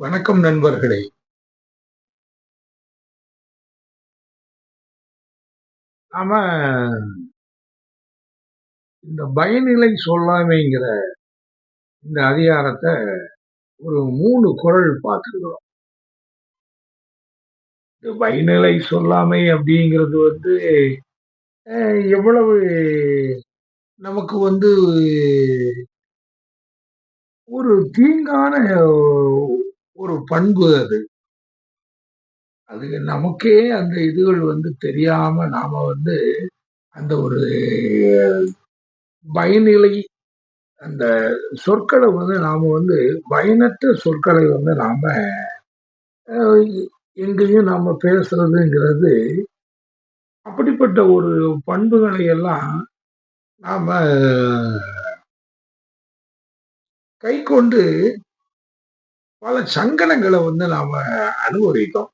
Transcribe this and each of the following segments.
வணக்கம் நண்பர்களே. நாம இந்த பயனிலை சொல்லாமைங்கிற இந்த அதிகாரத்தை ஒரு மூணு குரல் பார்த்துருக்கிறோம். இந்த பயனிலை சொல்லாமை அப்படிங்கிறது வந்து எவ்வளவு நமக்கு வந்து ஒரு தீங்கான ஒரு பண்பு அது. அது நமக்கே அந்த இதுகள் வந்து தெரியாம நாம வந்து அந்த ஒரு பயனிலை அந்த சொற்களை வந்து நாம வந்து பயனற்ற சொற்களை வந்து நாம எங்கேயும் நாம பேசுறதுங்கிறது அப்படிப்பட்ட ஒரு பண்புகளை எல்லாம் நாம கை கொண்டு பல சங்கடங்களை வந்து நாம அனுபவிக்கும்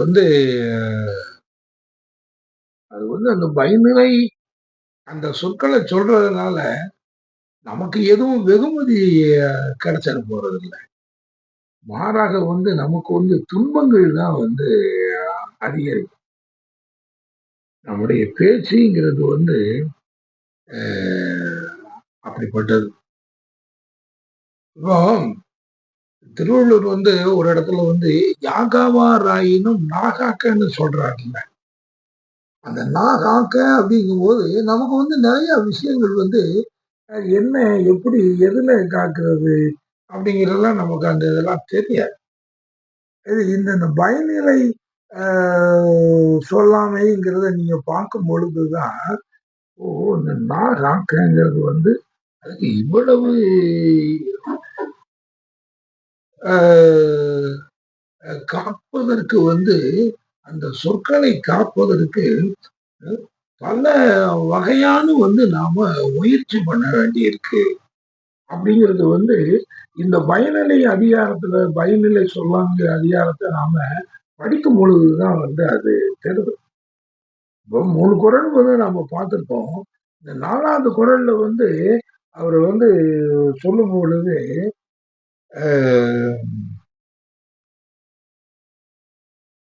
வந்து அது வந்து அந்த பயநிலை அந்த சொற்களை சொல்றதுனால நமக்கு எதுவும் வெகுமதி கிடைச்சிட போறது இல்லை மாறாக வந்து நமக்கு வந்து துன்பங்கள் தான் வந்து அதிகரிக்கும். நம்முடைய பேச்சுங்கிறது வந்து அப்படிப்பட்டது. இப்போ திருவள்ளூர் வந்து ஒரு இடத்துல வந்து யாகாவா ராயினும் நாகாக்கன்னு சொல்றாருல்ல. அந்த நாகாக்க அப்படிங்கும் போது நமக்கு வந்து நிறைய விஷயங்கள் வந்து என்ன எப்படி எதுல காக்குறது அப்படிங்கிறதெல்லாம் நமக்கு அந்த இதெல்லாம் தெரியாது. இது இந்த பயநிலை சொல்லாமைங்கிறத நீங்க பார்க்கும் பொழுதுதான் ஓ இந்த நாகாக்கங்கிறது வந்து அதுக்கு இவ்வளவு காப்பதற்கு வந்து அந்த சொற்களை காப்பதற்கு பல வகையான வந்து நாம முயற்சி பண்ண வேண்டியிருக்கு. அப்படிங்கிறது வந்து இந்த பயநிலை அதிகாரத்துல பயநிலை சொல்லாங்கிற அதிகாரத்தை நாம படிக்கும் பொழுதுதான் வந்து அது தெரியுது இப்போ மூணு குரல் வந்து நாம பார்த்துருக்கோம் இந்த நாலாவது குரல்ல வந்து அவர் வந்து சொல்லும் பொழுது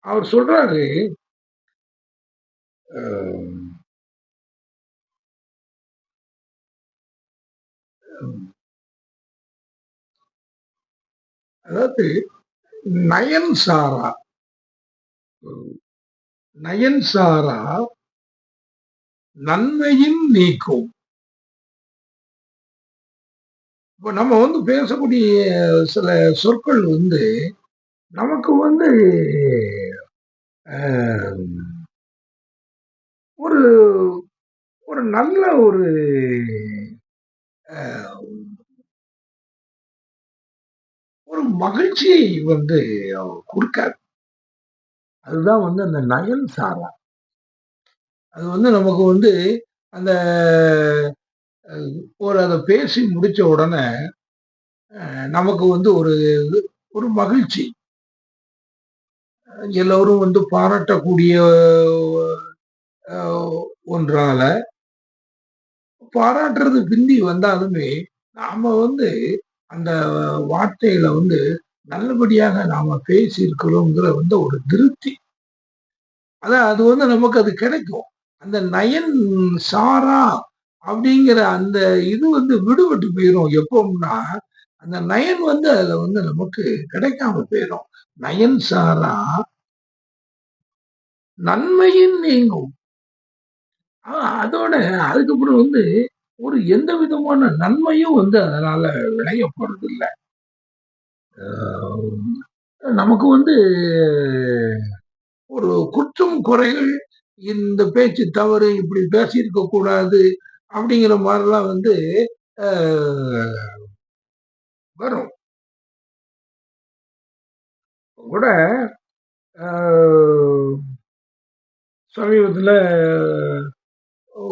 அவர் சொல்றாரு அதாவது நயன் சாரா நயன் சாரா நன்மையின் நீக்கும். இப்போ நம்ம வந்து பேசக்கூடிய சில சொற்கள் வந்து நமக்கு வந்து ஒரு ஒரு நல்ல ஒரு ஒரு மகிழ்ச்சியை வந்து கொடுக்காது. அதுதான் வந்து அந்த நயன் சாரா அது வந்து நமக்கு வந்து அந்த ஒரு அதை பேசி முடிச்ச உடனே நமக்கு வந்து ஒரு ஒரு மகிழ்ச்சி. எல்லோரும் வந்து பாராட்டக்கூடிய ஒன்றால பாராட்டுறது பிந்தி வந்தாலுமே நாம வந்து அந்த வார்த்தையில வந்து நல்லபடியாக நாம பேசி இருக்கிறோங்கிற வந்து ஒரு திருப்தி. அதான் அது வந்து நமக்கு அது கிடைக்கும். அந்த நயன் சாரா அப்படிங்கிற அந்த இது வந்து விடுபட்டு போயிடும் எப்போம்னா அந்த நயன் வந்து அதுல வந்து நமக்கு கிடைக்காம போயிடும் நயன் சாரா நன்மையின் நீங்கும். அதோட அதுக்கப்புறம் வந்து ஒரு எந்த விதமான நன்மையும் வந்து அதனால விளைய போறது இல்லை நமக்கு வந்து ஒரு குற்றம் குறைகள் இந்த பேச்சு தவறு இப்படி பேசியிருக்க கூடாது அப்படிங்கிற மாதிரிலாம் வந்து வரும். கூட சமீபத்தில்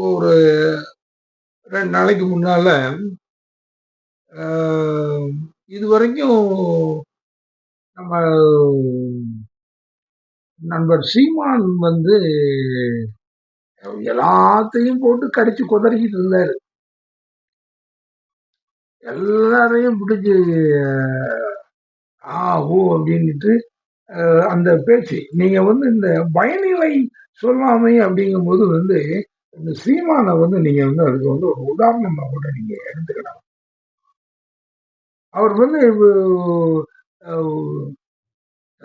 ஒரு ரெண்டு நாளைக்கு முன்னால் இது வரைக்கும் நம்ம நண்பர் சீமான் வந்து எல்லாத்தையும் போட்டு கடிச்சு கொதறிக்கிட்டு இருந்தாரு. எல்லாரையும் பிடிச்சி ஆ ஓ அப்படின்ட்டு அந்த பேச்சு. நீங்க வந்து இந்த பயனிலை சொல்லாமை அப்படிங்கும்போது வந்து இந்த சீமானை வந்து நீங்க வந்து அதுக்கு வந்து ஒரு உதாரணமா கூட நீங்க எடுத்துக்கலாம். அவர் வந்து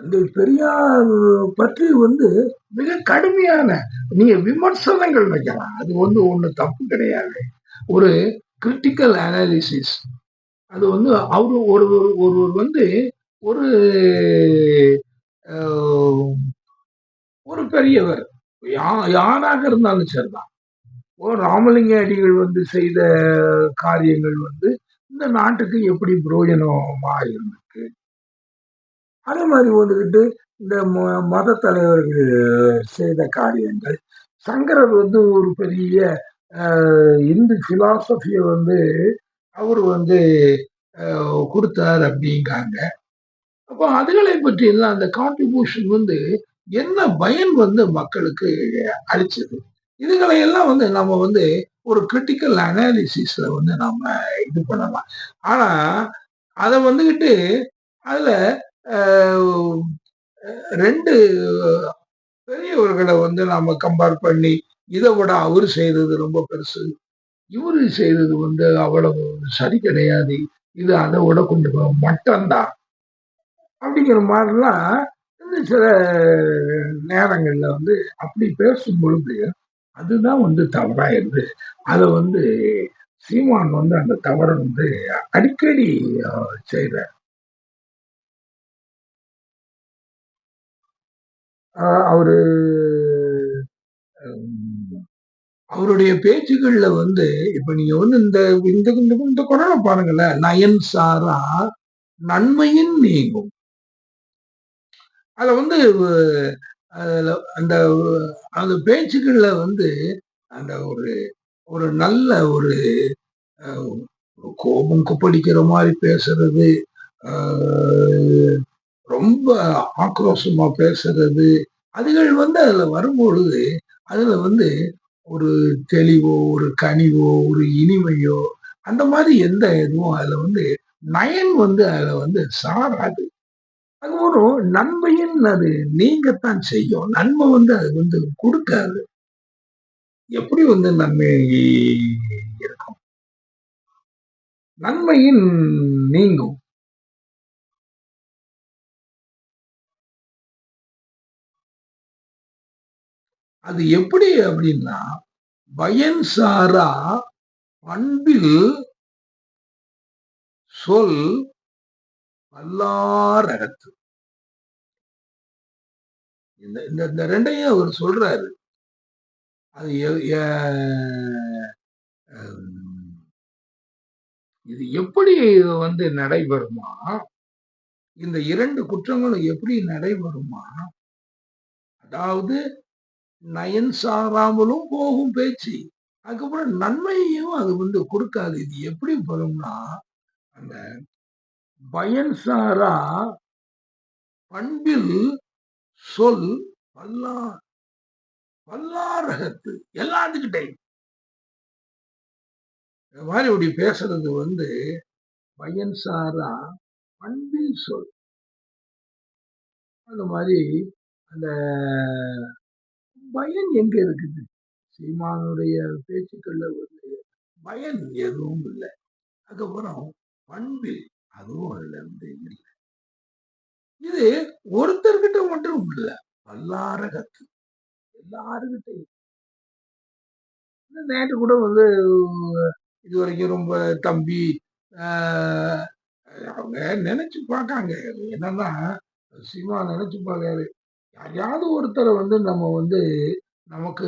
இந்த பெரியார் பற்றி வந்து மிக கடுமையான நீங்க விமர்சனங்கள் வைக்கலாம். அது வந்து ஒண்ணு தப்பு கிடையாது. ஒரு கிரிட்டிக்கல் அனாலிசிஸ் அது வந்து அவரு ஒரு ஒருவர் வந்து ஒரு ஒரு பெரியவர். யா- யாராக இருந்தாலும் சரிதான். ஓ ராமலிங்க அடிகள் வந்து செய்த காரியங்கள் வந்து இந்த நாட்டுக்கு எப்படி புரோஜனமாக இருந்தது? அதே மாதிரி வந்துக்கிட்டு இந்த ம- மத தலைவர்கள் செய்த காரியங்கள். சங்கரர் வந்து ஒரு பெரிய இந்து ஃபிலாசபியை வந்து அவர் வந்து கொடுத்தார் அப்படிங்காங்க. அப்போ அதுகளை பற்றி எல்லாம் அந்த கான்ட்ரிபியூஷன் வந்து என்ன பயன் வந்து மக்களுக்கு அளிச்சது? இதுகளை எல்லாம் வந்து நம்ம வந்து ஒரு கிரிட்டிக்கல் அனாலிசிஸ்ல வந்து நம்ம இது பண்ணலாம். ஆனா அதை வந்துக்கிட்டு அதுல ரெண்டு பெரியவர்களை வந்து நாம கம்பேர் பண்ணி இதை விட அவர் செய்தது ரொம்ப பெருசு. இவர் செய்தது வந்து அவ்வளவு சரி கிடையாது. இது அதை விட கொஞ்சம் மட்டம்தான். அப்படிங்கிற மாதிரிலாம் சில நேரங்களில் வந்து அப்படி பேசும் பொழுது அதுதான் வந்து தவறாயிருது அதை வந்து சீமான் வந்து அந்த தவறை வந்து அடிக்கடி செய்கிறார் அவரு அவருடைய பேச்சுகள்ல வந்து இப்ப நீங்க வந்து இந்த இந்த இந்த இந்த குரலை பாருங்களேன் நயன் சாரா நன்மையின் நீங்கும். அதுல வந்து அந்த அந்த பேச்சுகள்ல வந்து அந்த ஒரு ஒரு நல்ல ஒரு அஹ், கோபம் கொப்படிக்கிற மாதிரி பேசுறது ஆஹ் ரொம்ப ஆக்ரோஷமா பேசுறது. அதுகள் வந்து அதுல வரும்பொழுது அதுல வந்து ஒரு தெளிவோ ஒரு கனிவோ ஒரு இனிமையோ அந்த மாதிரி எந்த இதுவும் அதுல வந்து நயன் வந்து அதுல வந்து சாராது. அது ஒரு நன்மையின் அது நீங்கத்தான் செய்யும். நன்மை வந்து அது வந்து கொடுக்காது. எப்படி வந்து நன்மை இருக்கும்? நன்மையின் நீங்கும். அது எப்படி அப்படின்னா பயன் சாரா பண்பில் சொல் பல்லாரகத்து இந்த இந்த இந்த ரெண்டையும் அவர் சொல்றாரு. அது எ- இது எப்படி வந்து நடைபெறுமா? இந்த இரண்டு குற்றங்களும் எப்படி நடைபெறுமா? அதாவது நயன் சாராமலும் போகும் பேச்சு. அதுக்கப்புறம் நன்மையையும் அது வந்து கொடுக்காது. இது எப்படி வரும்னா அந்த பயன் சாரா பண்பில் சொல் பல்லா பல்லாரகத்து எல்லாத்துக்கிட்டையும். இந்த மாதிரி இப்படி பேசுறது வந்து பயன் சாரா பண்பில் சொல். அந்த மாதிரி அந்த பயன் எங்க இருக்குது? சீமானுடைய பேச்சுக்கள்ல வந்து பயன் எதுவும் இல்லை. அதுக்கப்புறம் பண்பில் அதுவும் அதுல இருந்து இல்லை. இது ஒருத்தர்கிட்ட மட்டும் இல்ல பல்லாரகத்து. எல்லாருக்கிட்டையும் நேற்று கூட வந்து இது வரைக்கும் ரொம்ப தம்பி ஆஹ், அவங்க நினைச்சு பார்க்காங்க. என்னன்னா சிவா நினைச்சு பார்க்காரு. யாராவது ஒருத்தரை வந்து நம்ம வந்து நமக்கு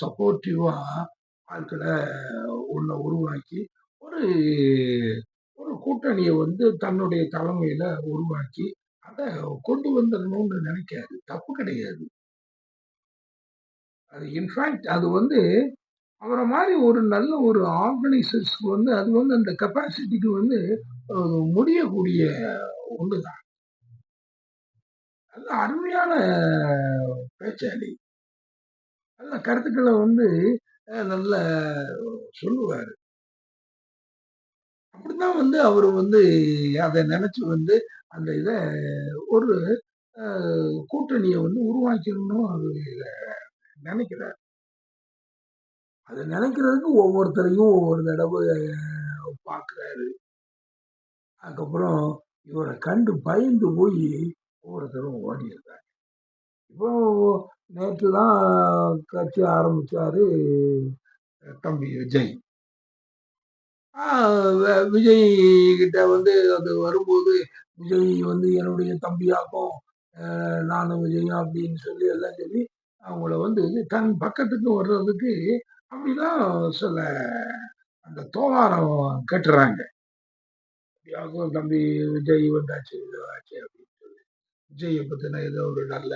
சப்போர்ட்டிவாக ஆட்களை ஒன்றை உருவாக்கி ஒரு ஒரு கூட்டணியை வந்து தன்னுடைய தலைமையில் உருவாக்கி அதை கொண்டு வந்துடணும்னு நினைக்காது. தப்பு கிடையாது. அது இன்ஃபேக்ட் அது வந்து அவரை மாதிரி ஒரு நல்ல ஒரு ஆர்கனைசர்ஸ்க்கு வந்து அது வந்து அந்த கெப்பாசிட்டிக்கு வந்து முடியக்கூடிய ஒன்று தான் நல்ல அருமையான பேச்சாளி நல்ல கருத்துக்களை வந்து நல்ல சொல்லுவார். அப்படிதான் வந்து அவர் வந்து அதை நினச்சி வந்து அந்த இதை ஒரு கூட்டணியை வந்து உருவாக்கணும்னு அவரு நினைக்கிறார். அதை நினைக்கிறதுக்கு ஒவ்வொருத்தரையும் ஒவ்வொரு தடவை பார்க்குறாரு. அதுக்கப்புறம் இவரை கண்டு பயந்து போய் ஒவ்வொருத்தரும் ஓடிர்றாங்க. இப்போ நேற்று தான் கட்சி ஆரம்பித்தார் தம்பி விஜய். விஜய் கிட்ட வந்து அது வரும்போது, விஜய் வந்து என்னுடைய தம்பியாக்கும், நானும் விஜயும் அப்படின்னு சொல்லி எல்லாம் சொல்லி, அவங்கள வந்து தன் பக்கத்துக்கு வர்றதுக்கு அப்படிதான் சில அந்த தோவாரம் கட்டுறாங்க. எப்படியாவது தம்பி விஜய் வந்தாச்சு, இது ஆச்சு அப்படின்னு விஜய பத்தின ஏதோ ஒரு நல்ல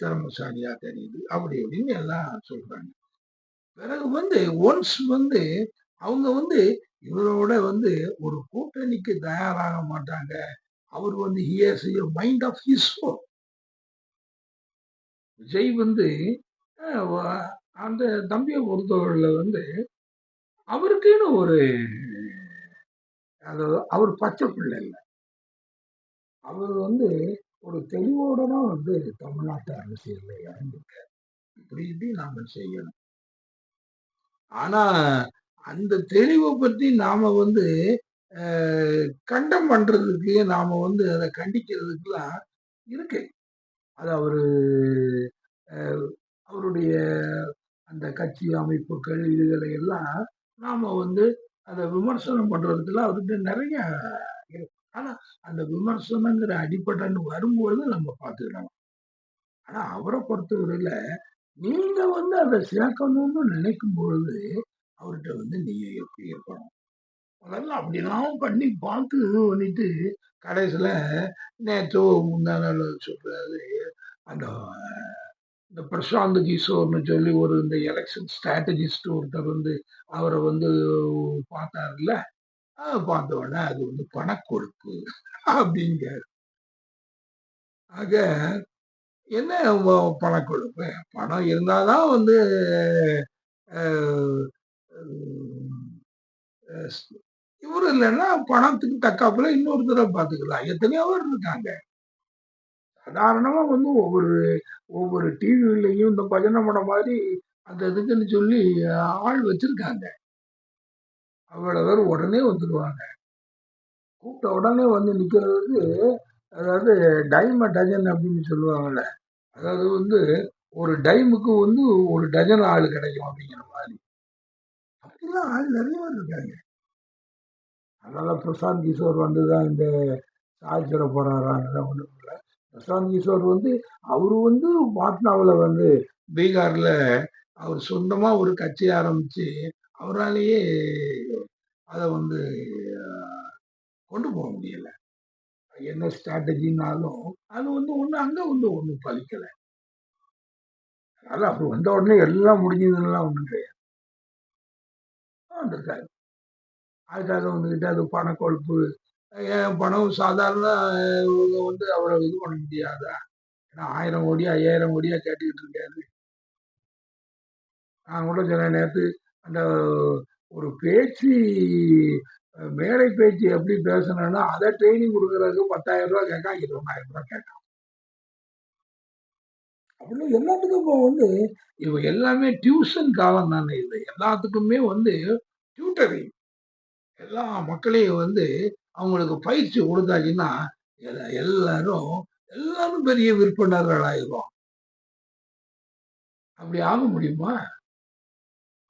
திறமசாலியா தெரியுது. அப்படி இப்படின்னு எல்லாம் சொல்றாங்க. பிறகு வந்து ஒன்ஸ் வந்து அவங்க வந்து இவரோட வந்து ஒரு கூட்டணிக்கு தயாராக மாட்டாங்க. அவர் வந்து here's has mind of his own. Vijay வந்து அந்த தம்பியை பொறுத்தவரையில வந்து அவருக்குன்னு ஒரு அதாவது அவர் பச்சை பிள்ளை இல்லை அவர் வந்து ஒரு தெளிவோட தான் வந்து தமிழ்நாட்டு அரசியல் இறங்கிருக்காரு. இப்படி இப்படி நாம செய்யணும். ஆனா, அந்த தெளிவை பத்தி நாம வந்து கண்டம் பண்றதுக்கு, நாம வந்து அதை கண்டிக்கிறதுக்குலாம் இருக்கு. அது அவரு அவருடைய அந்த கட்சி அமைப்புகள் இதுகளை எல்லாம் நாம வந்து அதை விமர்சனம் பண்றதுக்குலாம் அவர்கிட்ட நிறைய ஆனா, அந்த விமர்சனங்கிற அடிப்படைன்னு வரும்பொழுது நம்ம பார்த்துக்கலாம். ஆனா, அவரை பொறுத்தவரையில நீங்க வந்து அதை சேர்க்கணும்னு நினைக்கும் பொழுது, அவர்கிட்ட வந்து நீங்க எப்படி இருக்கணும்? முதல்ல அப்படிலாம் பண்ணி பார்த்து இது பண்ணிட்டு, கடைசியில நேற்று முந்தா சொல்றாரு, அந்த இந்த பிரசாந்த் கிஷோர்னு சொல்லி ஒரு இந்த எலெக்ஷன் ஸ்ட்ராட்டஜிஸ்ட் ஒருத்தர் வந்து அவரை வந்து பார்த்தாருல்ல அ பார்த்த உடனே அது வந்து பணக்கொழுப்பு அப்படிங்க ஆக என்ன ம பணக்கொழுப்பு? பணம் இருந்தாதான் வந்து இவர் இல்லைன்னா பணத்துக்கு தக்காப்புல இன்னொருத்தரை பார்த்துக்கலாம். எத்தனையோ பேர் இருக்காங்க. சாதாரணமா வந்து ஒவ்வொரு ஒவ்வொரு டிவிலையும் இந்த பஜனை படம் மாதிரி அந்த இதுக்குன்னு சொல்லி ஆள் வச்சிருக்காங்க. அவ்வளோ பேர் உடனே வந்துடுவாங்க கூப்பிட்ட உடனே வந்து நிற்கிறதுக்கு அதாவது டைம் அ டஜன் அப்படின்னு சொல்லுவாங்கல்ல. அதாவது வந்து ஒரு டைமுக்கு வந்து ஒரு டஜன் ஆள் கிடைக்கும் அப்படிங்கிற மாதிரி அப்படிலாம் ஆள் நிறைய பேர் இருக்காங்க. அதனால் பிரசாந்த் கிஷோர் வந்து தான் இந்த சாதிச்சிட போகிறாரான்னு ஒன்றும் இல்ல. பிரசாந்த் கிஷோர் வந்து அவர் வந்து பாட்னாவில் வந்து பீகாரில் அவர் சொந்தமாக ஒரு கட்சி ஆரம்பித்து அவராலேயே அதை வந்து கொண்டு போக முடியலை என்ன ஸ்ட்ராட்டஜினாலும், அது வந்து ஒன்று அங்கே வந்து ஒன்றும் பலிக்கலை அதனால் அவர் வந்த உடனே எல்லாம் முடிஞ்சதுலாம் ஒன்றும் கிடையாது. வந்திருக்காரு. அதுக்காக வந்துக்கிட்டு அது பணக்கொழுப்பு, ஏன் பணம் சாதாரண இவங்க வந்து அவரை இது பண்ண முடியாதா? ஏன்னா ஆயிரம் கோடி, 5000 கோடியா கேட்டுக்கிட்டு இருக்காரு. நான் கூட சில நேரத்து அந்த ஒரு பேச்சு மேடை பேச்சு எப்படி பேசணும்னா, அதை ட்ரைனிங் கொடுக்கறதுக்கு பத்தாயிரம் ரூபா கேட்கான், ரூ. 20,000 கேட்கான். அப்படின்னு எல்லாத்துக்கும் இப்போ வந்து இவ எல்லாமே டியூஷன் காலம் தானே இது. எல்லாத்துக்குமே வந்து டியூட்டரிங். எல்லா மக்களையும் வந்து அவங்களுக்கு பயிற்சி கொடுத்தாச்சுன்னா எல்லாரும் எல்லாரும் பெரிய விற்பனர்கள் ஆயிருவோம். அப்படி ஆக முடியுமா?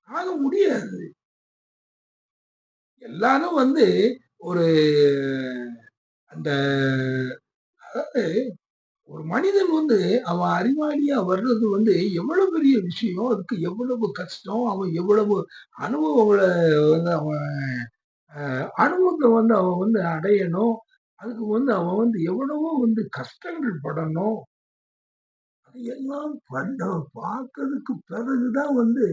ஆக முடியாது. எல்லாரும் வந்து ஒரு அந்த அதாவது ஒரு மனிதன் வந்து அவன் அறிவாளியா வர்றது வந்து எவ்வளவு பெரிய விஷயம். அதுக்கு எவ்வளவு கஷ்டம். அவன் எவ்வளவு அனுபவங்கள வந்து அவன் அனுபவத்தை வந்து அவன் வந்து அடையணும். அதுக்கு வந்து அவன் வந்து எவ்வளவோ வந்து கஷ்டங்கள் படணும். அதையெல்லாம் எல்லாம் பண்ண பார்த்ததுக்கு பிறகு தான் வந்து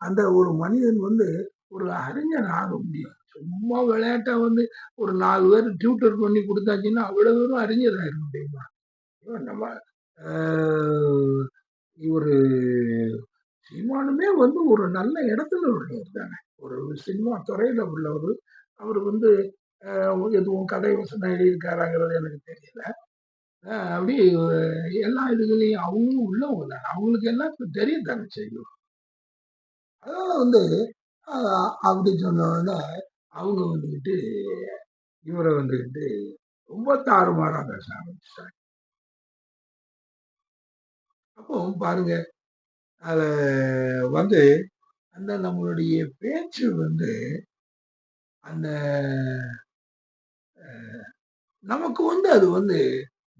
அந்த ஒரு மனிதன் வந்து ஒரு அறிஞன் ஆக முடியும். சும்மா விளையாட்டா வந்து ஒரு நாலு பேர் டியூட்டர் பண்ணி கொடுத்தாச்சுன்னா அவ்வளோ பேரும் அறிஞர் ஆயிட முடியுமா? நம்ம அ இவரு சீமானுமே வந்து ஒரு நல்ல இடத்துல உள்ளவர் தானே. ஒரு சினிமா துறையில உள்ளவர் அவர் வந்து எதுவும் கதை வசனம் எழுதியிருக்காராங்கிறது எனக்கு தெரியல அப்படி எல்லா இதுகளையும் அவங்களும் உள்ளவங்க தானே அவங்களுக்கு எல்லாம் தெரியும் தானே செய்யும் அதனால வந்து அப்படி சொன்னோன்னா அவங்க வந்துக்கிட்டு இவரை வந்துக்கிட்டு ரொம்ப தாறுமாறா பேச ஆரம்பிச்சிட்டாங்க. அப்போ பாருங்க அத வந்து அந்த நம்மளுடைய பேச்சு வந்து அந்த நமக்கு வந்து அது வந்து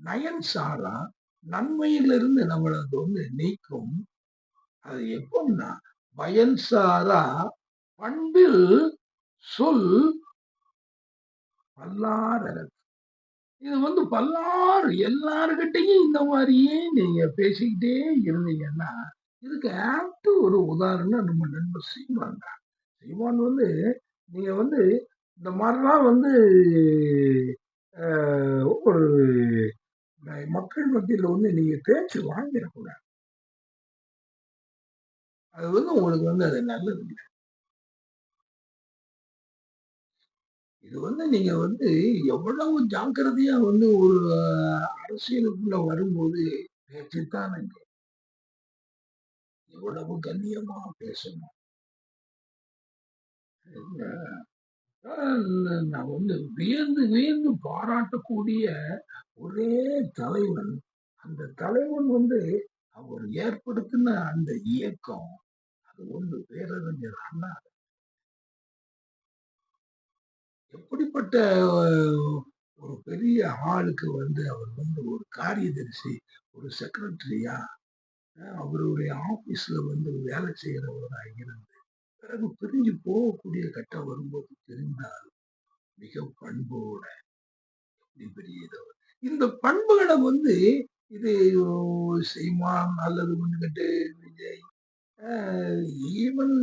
நயன் சாரா நன்மையிலிருந்து நம்மளுக்கு வந்து நீக்கும். அது எப்போன்னா பயன்சாரா பண்பில் சொல் பல்லாரரசு இது வந்து பல்லாறு எல்லாருக்கிட்டையும் இந்த மாதிரியே நீங்க பேசிக்கிட்டே இருந்தீங்கன்னா இதுக்கு ஆப்டு ஒரு உதாரணம் நம்ம நண்பர் சீமான் தான். சீமான் வந்து நீங்க வந்து இந்த மாதிரிலாம் வந்து ஒரு மக்கள் மத்தியில் வந்து நீங்க பேச்சு வாங்கிடக்கூடாது. அது வந்து உங்களுக்கு வந்து அது நல்லது இல்லை. இது வந்து நீங்க வந்து எவ்வளவு ஜாக்கிரதையா வந்து ஒரு அரசியலுக்குள்ள வரும்போது பேச்சுத்தானுங்க எவ்வளவு கண்ணியமா பேசணும். நான் வந்து வியந்து வியந்து பாராட்டக்கூடிய ஒரே தலைவன். அந்த தலைவன் வந்து அவர் ஏற்படுத்தின அந்த இயக்கம் அது ஒன்று பேரறிஞர் அண்ணா. எப்படிப்பட்ட ஒரு பெரிய ஆளுக்கு வந்து அவர் வந்து ஒரு காரியதரிசி ஒரு செக்ரட்டரியா அவருடைய ஆபீஸ்ல வந்து வேலை செய்கிறவராக இருந்து பிறகு பிரிஞ்சு போகக்கூடிய கட்டம் வரும்போது தெரிந்தால் மிக பண்போட பெரியதவர் இந்த பண்புகளை வந்து இது சீமான் அல்லது வந்துகிட்டு விஜய் ஈவன்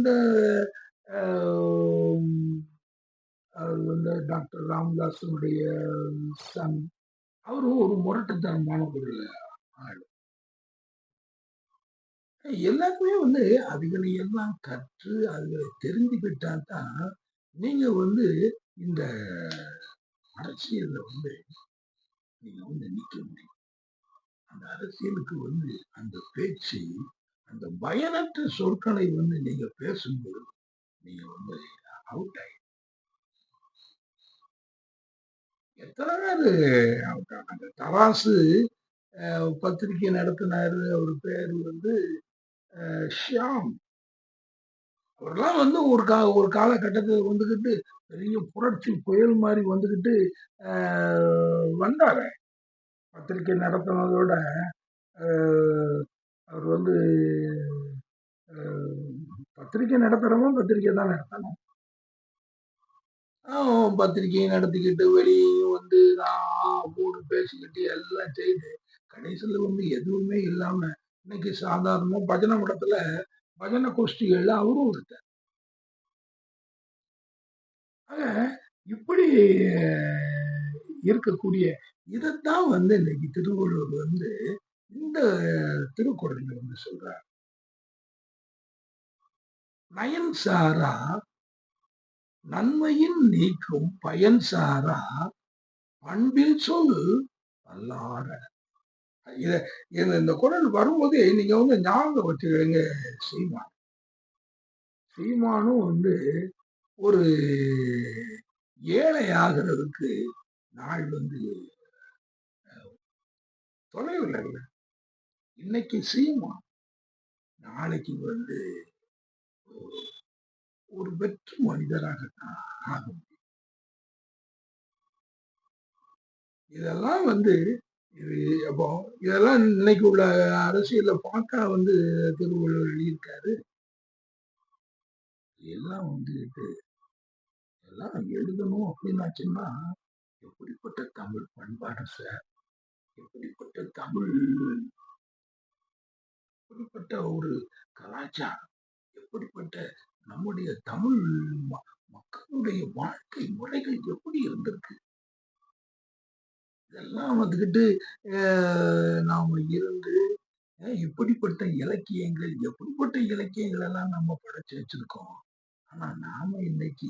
அவர் வந்து டாக்டர் ராம்தாஸுடைய சன். அவரும் ஒரு முரட்டுத்தனமான ஒரு ஆள். எல்லாருமே வந்து அதுகளை எல்லாம் கற்று அதுகளை தெரிஞ்சுக்கிட்டா தான் நீங்க வந்து இந்த அரசியல்ல வந்து நீங்க வந்து நிக்க முடியும். அந்த அரசியலுக்கு வந்து அந்த பேச்சு அந்த பயனற்ற சொற்களை வந்து நீங்க பேசும்போது நீங்க வந்து அவுட் ஆகி எத்தனை அந்த தராசு பத்திரிகை நடத்தினாரு. அவர் பேர் வந்து ஷியாம். அவரெல்லாம் வந்து ஒரு கா ஒரு காலகட்டத்தில் வந்துக்கிட்டு பெரிய புரட்சி புயல் மாதிரி வந்துக்கிட்டு வந்தார். பத்திரிக்கை நடத்தினதோட அவர் வந்து பத்திரிக்கை நடத்துகிறவங்க பத்திரிக்கை தான் நடத்தணும். பத்திரிகையை நடத்திக்கிட்டு வெளியே வந்து நான் மூணு பேசிக்கிட்டு எல்லாம் செய்து கடைசியில் வந்து எதுவுமே இல்லாம இன்னைக்கு சாதாரணமா பஜனை மடத்துல பஜனை கோஷ்டிகள் அவரும் ஒருத்தர். ஆக இப்படி இருக்கக்கூடிய இதைத்தான் வந்து இன்னைக்கு திருவள்ளுவர் வந்து இந்த திருக்குறள் வந்து சொல்றார். நயன் சாரா நன்மையின் நீக்கும் பயன் சாரா பண்பில் சொல் அல்லாட இத இந்த குரல் வரும்போது நீங்க வந்து ஞாபகம் வச்சுக்கிறீங்க சீமான். சீமானும் வந்து ஒரு ஏழை ஆகிறதுக்கு நாள் வந்து தொலைவில் இல்லை இன்னைக்கு சீமான் நாளைக்கு வந்து ஒரு வெற்று மனிதராக ஆகும். இதெல்லாம் வந்து இது அப்போ இதெல்லாம் இன்னைக்கு உள்ள அரசியல பார்க்க வந்து திருவள்ளுவர் எழுதியிருக்காரு. எல்லாம் வந்து எல்லாம் எழுதணும் அப்படின்னாச்சுன்னா எப்படிப்பட்ட தமிழ் பண்பாடு சார்? எப்படிப்பட்ட தமிழ் எப்படிப்பட்ட ஒரு கலாச்சாரம்? எப்படிப்பட்ட நம்முடைய தமிழ் மக்களுடைய வாழ்க்கை முறைகள் எப்படி இருந்திருக்கு இதெல்லாம் வந்துக்கிட்டு நாம இருந்து இப்படிப்பட்ட இலக்கியங்கள் எப்படிப்பட்ட இலக்கியங்கள் எல்லாம் நம்ம படைச்சு வச்சிருக்கோம் ஆனா நாம இன்னைக்கு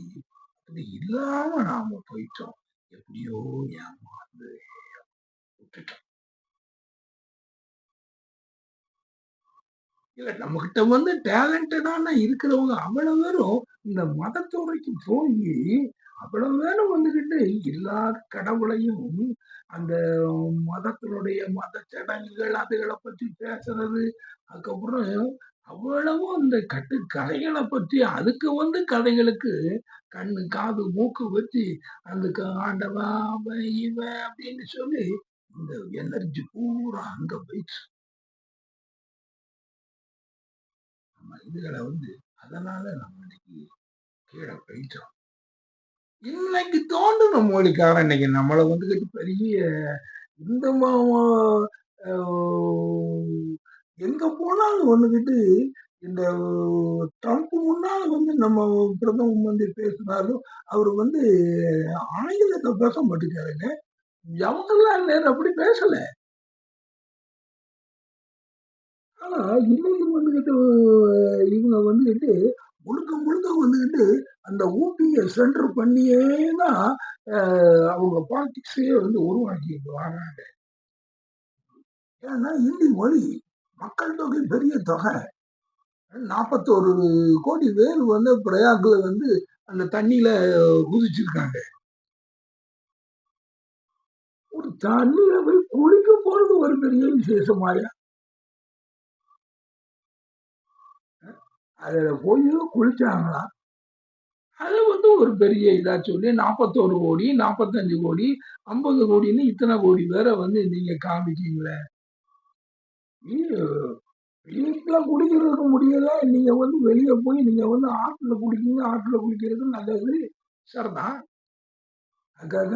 அது இல்லாம நாம போயிட்டோம். எப்படியோ ஏமாந்து விட்டுட்டோம். இல்ல நம்மகிட்ட வந்து டேலண்டடான இருக்கிறவங்க அவ்வளவு பேரும் இந்த மதத்துறைக்கு போய் அவ்வளவு பேரும் வந்துகிட்டு எல்லா கடவுளையும், அந்த மதத்தினுடைய மத சடங்குகள் அதுகளை பத்தி பேசுறது, அதுக்கப்புறம் அவ்வளவும் அந்த கட்டுக்கதைகள பத்தி அதுக்கு வந்து கதைகளுக்கு கண்ணு, காது, மூக்கு வச்சு, அந்த ஆண்டவன், அவன், இவன் அப்படின்னு சொல்லி, இந்த எனர்ஜி பூரா அங்க போயிடுச்சு. நம்ம இதுகளை வந்து அதனால நம்ம இன்னைக்கு கீழே போயிட்டோம். இன்னைக்கு நம்ம மோடிக்காரன் இன்னைக்கு நம்மளை வந்துக்கிட்டு பெரிய இந்த எங்க போனாலும் வந்துக்கிட்டு இந்த ட்ரம்ப் முன்னால வந்து நம்ம பிரதம மந்திரி பேசினாலும், அவர் வந்து ஆங்கிலத்தை பேச மாட்டேங்கிறாருங்க. ஜவஹர்லால் நேரு அப்படி பேசலை ஆனா, இன்னைக்கு வந்துகிட்டு இவங்க வந்துகிட்டு முழுக்க முழுக்க வந்துகிட்டு அந்த ஊபிய சென்டர் பண்ணியே தான் அவங்க பாலிடிக்ஸயே வந்து உருவாக்கிட்டு வராங்க. ஏன்னா, இந்தி மொழி மக்கள் தொகை பெரிய தொகை. 41,00,00,000 பேர் வந்து பிரயாக்ல வந்து அந்த தண்ணியில குதிச்சிருக்காங்க. ஒரு தண்ணியில போய் குளிக்க போறது ஒரு பெரிய விசேஷமாயா? அதுல போய் குளிச்சாங்களாம். அது வந்து ஒரு பெரிய இதா சொல்லி 41,00,00,000 45,00,00,000 50,00,00,000ன்னு இத்தன கோடி பேர வந்து நீங்க காமிச்சீங்களே. வீட்ல குடிக்கிறதுக்கு முடியல. நீங்க வந்து வெளிய போய் நீங்க வந்து ஆத்துல குடிக்கீங்க. ஆத்துல குளிக்கிறது நல்லது. சரிதான். அதுக்காக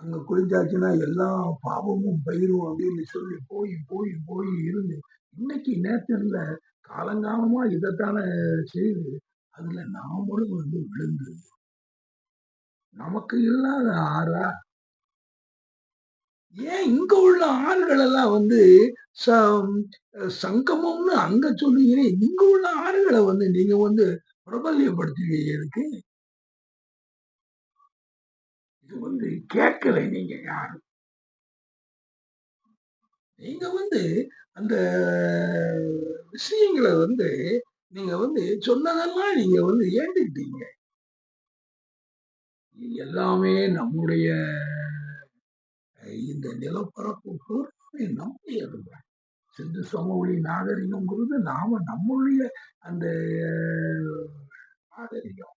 அங்க குளிச்சாச்சுன்னா எல்லா பாவமும் போயிரும் அப்படின்னு சொல்லி போய், போய், போய் இருந்து, இன்னைக்கு நேத்து காலங்காலமா இதத்தானே செய்து, அதுல நாமளும் வந்து விழுந்து நமக்கு இல்லாத ஆறா? ஏன் இங்க உள்ள ஆறுகள் எல்லாம் வந்து சங்கமம்னு அங்க சொல்லுகிறேன் இங்க உள்ள ஆறுகளை வந்து நீங்க வந்து பிரபல்யப்படுத்துவீங்க இருக்கு இது வந்து கேட்கல நீங்க யாரும். நீங்க வந்து அந்த விஷயங்களை வந்து நீங்க வந்து சொன்னதெல்லாம் நீங்க வந்து ஏண்டுக்கிட்டீங்க எல்லாமே நம்முடைய இந்த நிலப்பரப்பு பூராமே நம்முடையது சிந்து சமவெளி நாகரிகம்ங்கிறது நாம நம்முடைய அந்த நாகரிகம்.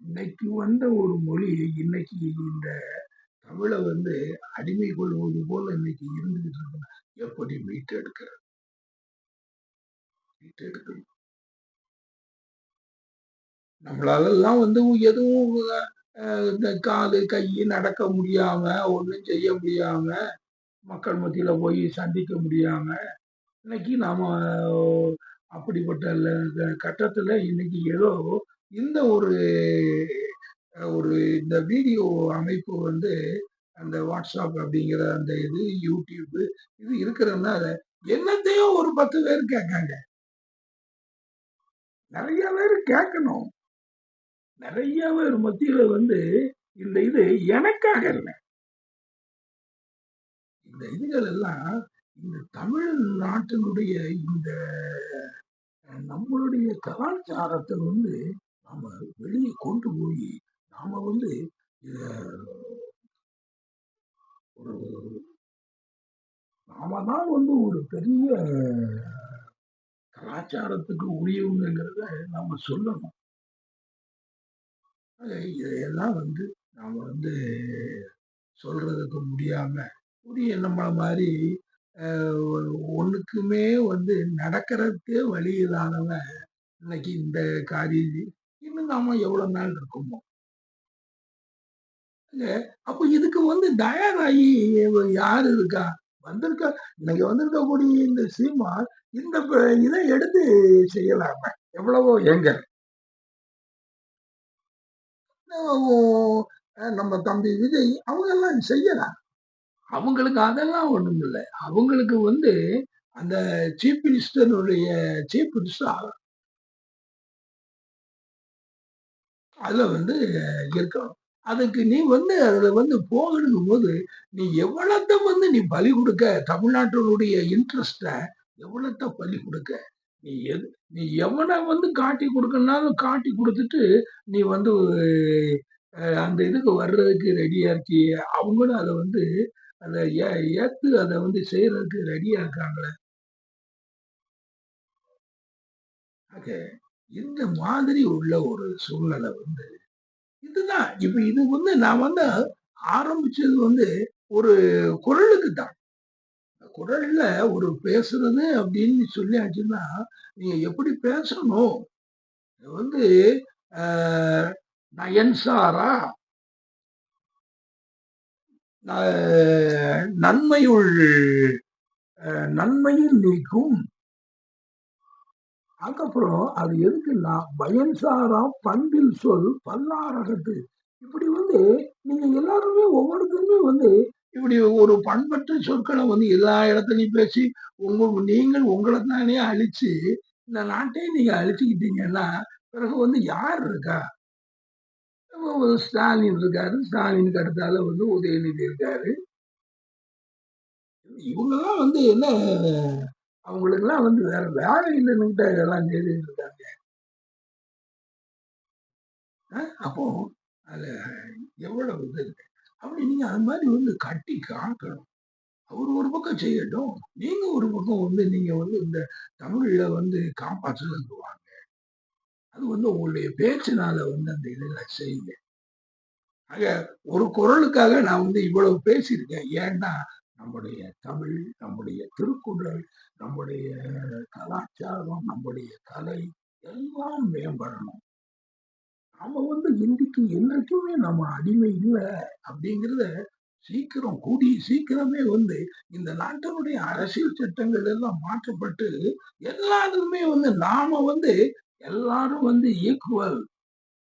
இன்னைக்கு வந்த ஒரு மொழி இன்னைக்கு இந்த தமிழை வந்து அடிமை கொள்வது போல இன்னைக்கு இருந்துகிட்டு இருக்கு எப்படி மீட்டெடுக்கிறது? மீட்டெடுக்கணும். நம்மளாலெல்லாம் வந்து எதுவும் இந்த காது கை நடக்க முடியாம, ஒன்றும் செய்ய முடியாம, மக்கள் மத்தியில போய் சந்திக்க முடியாம, இன்னைக்கு நாம அப்படிப்பட்ட ல கட்டத்துல இன்னைக்கு ஏதோ இந்த ஒரு ஒரு இந்த வீடியோ அமைப்பு வந்து அந்த வாட்ஸ்அப் அப்படிங்கிற அந்த இது, யூடியூப் இது இருக்கிறதுனால என்னத்தையோ ஒரு 10 பேர் கேட்காங்க. நிறைய பேரு கேட்கணும். நிறைய பேர் மத்தியில வந்து இந்த இது எனக்காக இல்லை இந்த இதுகள் எல்லாம் இந்த தமிழ் நாட்டினுடைய இந்த நம்மளுடைய கலாச்சாரத்தை வந்து நம்ம வெளியே கொண்டு போய் நாம வந்து இதை ஒரு நாம தான் வந்து ஒரு பெரிய கலாச்சாரத்துக்கு உரியவங்கிறத நாம சொல்லணும். இதையெல்லாம் வந்து நாம வந்து சொல்றதுக்கு முடியாம, புரிய நம்மளை மாதிரி ஒன்றுக்குமே ஒண்ணுக்குமே வந்து நடக்கிறதுக்கே வழி இல்லாதவன், இன்னைக்கு இந்த காரியம் இன்னும் நாம எவ்வளோ நாள் இருக்குமோ? அப்ப இதுக்கு வந்து தயாராகி யாரு இருக்கா? வந்திருக்க இன்னைக்கு வந்திருக்கக்கூடிய இந்த சீமான், இந்த இதை எடுத்து செய்யலாமே! எவ்வளவோ எங்க நம்ம தம்பி விஜய் அவங்க எல்லாம் செய்யலாம். அவங்களுக்கு அதெல்லாம் ஒண்ணும் இல்லை அவங்களுக்கு வந்து அந்த சீஃப் மினிஸ்டருடைய சீஃப் மினிஸ்டர் அதுல வந்து இருக்கணும். அதுக்கு நீ வந்து அதில் வந்து போகணுங்கும் போது, நீ எவ்வளத்த வந்து நீ பலி கொடுக்க தமிழ்நாட்டினுடைய இன்ட்ரெஸ்ட்டை எவ்வளத்த பலி கொடுக்க நீ எது நீ எவனை வந்து காட்டி கொடுக்கணுன்னாலும் காட்டி கொடுத்துட்டு நீ வந்து அந்த இதுக்கு வர்றதுக்கு ரெடியாக இருக்கியே! அவங்களும் அதை வந்து அதை ஏ ஏற்று அதை வந்து செய்கிறதுக்கு ரெடியாக இருக்காங்களே! ஆக, இந்த மாதிரி உள்ள ஒரு சூழ்நிலை வந்து இதுதான். இப்ப இது வந்து நான் வந்து ஆரம்பிச்சது வந்து ஒரு குரலுக்கு தான். குரல்ல ஒரு பேசுறது அப்படின்னு சொல்லியாச்சுன்னா, நீங்க எப்படி பேசணும்? இது வந்து நயன்சாரா நன்மையுள் நன்மையில் நீக்கும். அதுக்கப்புறம் அது எதுக்குன்னா, பயன்சாரா பண்பில் சொல் பல்லாரகத்து. இப்படி வந்து நீங்க எல்லாருமே ஒவ்வொருத்தருமே வந்து இப்படி ஒரு பண்பற்ற சொற்களை வந்து எல்லா இடத்துலையும் பேசி, உங்க நீங்கள் உங்களை தானே அழிச்சு, இந்த நாட்டையே நீங்க அழிச்சுக்கிட்டீங்கன்னா, பிறகு வந்து யார் இருக்கா? ஒரு ஸ்டாலின் இருக்காரு. ஸ்டாலினுக்கு அடுத்தால வந்து உதயநிதி இருக்காரு. இவங்கெல்லாம் வந்து என்ன அவங்களுக்கெல்லாம் வந்து வேற வேலை இல்லைன்னுட்டு இதெல்லாம் செய்துட்டு இருக்காங்க. அப்போ அதுல எவ்வளவு இது இருக்கு. அப்படி நீங்க அது மாதிரி வந்து கட்டி காக்கணும். அவர் ஒரு பக்கம் செய்யட்டும். நீங்க ஒரு பக்கம் வந்து நீங்க வந்து இந்த தமிழ்ல வந்து காப்பாற்றுறதுக்கு வாங்க. அது வந்து உங்களுடைய பேச்சினால வந்து அந்த இதில் செய்யுங்க. ஆக ஒரு குரலுக்காக நான் வந்து இவ்வளவு பேசியிருக்கேன். ஏன்னா, நம்முடைய தமிழ், நம்முடைய திருக்குறள், நம்முடைய கலாச்சாரம், நம்முடைய கலை எல்லாம் மேம்படணும். நாம வந்து இன்றைக்கு என்றைக்குமே நம்ம அடிமை இல்லை அப்படிங்கிறத சீக்கிரம் கூடிய சீக்கிரமே வந்து இந்த நாட்டினுடைய அரசியல் சட்டங்கள் எல்லாம் மாற்றப்பட்டு எல்லாருமே வந்து நாம வந்து எல்லாரும் வந்து ஈக்குவல்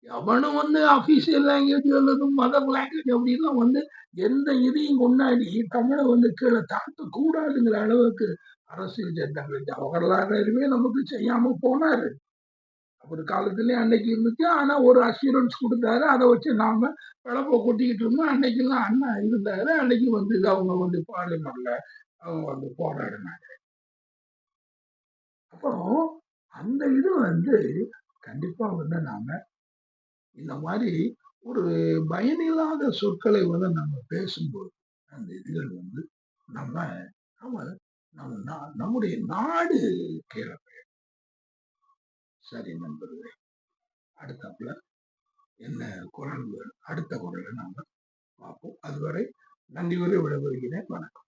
எவனும் வந்து அபிஷியல் லாங்குவேஜ் அல்லது மதர் லாங்குவேஜ் அப்படிலாம் வந்து எந்த இதையும் கொண்டாடி தமிழை வந்து கீழே தாழ்த்த கூடாதுங்கிற அளவுக்கு அரசியல் சட்டங்கள் ஜவஹர்லால் நமக்கு செய்யாம போனாரு. ஒரு காலத்துலயே அன்னைக்கு இருந்துச்சு. ஆனா ஒரு அஷூரன்ஸ் கொடுத்தாரு. அதை வச்சு நாம பிழப்ப கொட்டிக்கிட்டு இருந்தோம். அன்னைக்கெல்லாம் அண்ணா இருந்தாரு. அன்னைக்கு வந்து அவங்க வந்து பார்லிமெண்ட்ல அவங்க வந்து போராடினாங்க. அப்புறம் அந்த இது வந்து கண்டிப்பா வந்து நாம இந்த மாதிரி ஒரு பயனில்லாத சொற்களை வந்து நம்ம பேசும்போது அந்த இதுகள் வந்து நம்ம நம்ம நம்ம நா- நம்முடைய நாடு கீழே சரி நண்பர்களே அடுத்தாப்புல என்ன குரல் வரும்? அடுத்த குரலை நாம பார்ப்போம். அதுவரை நன்றி கூறி விடைபெறுகிறேன். வணக்கம்.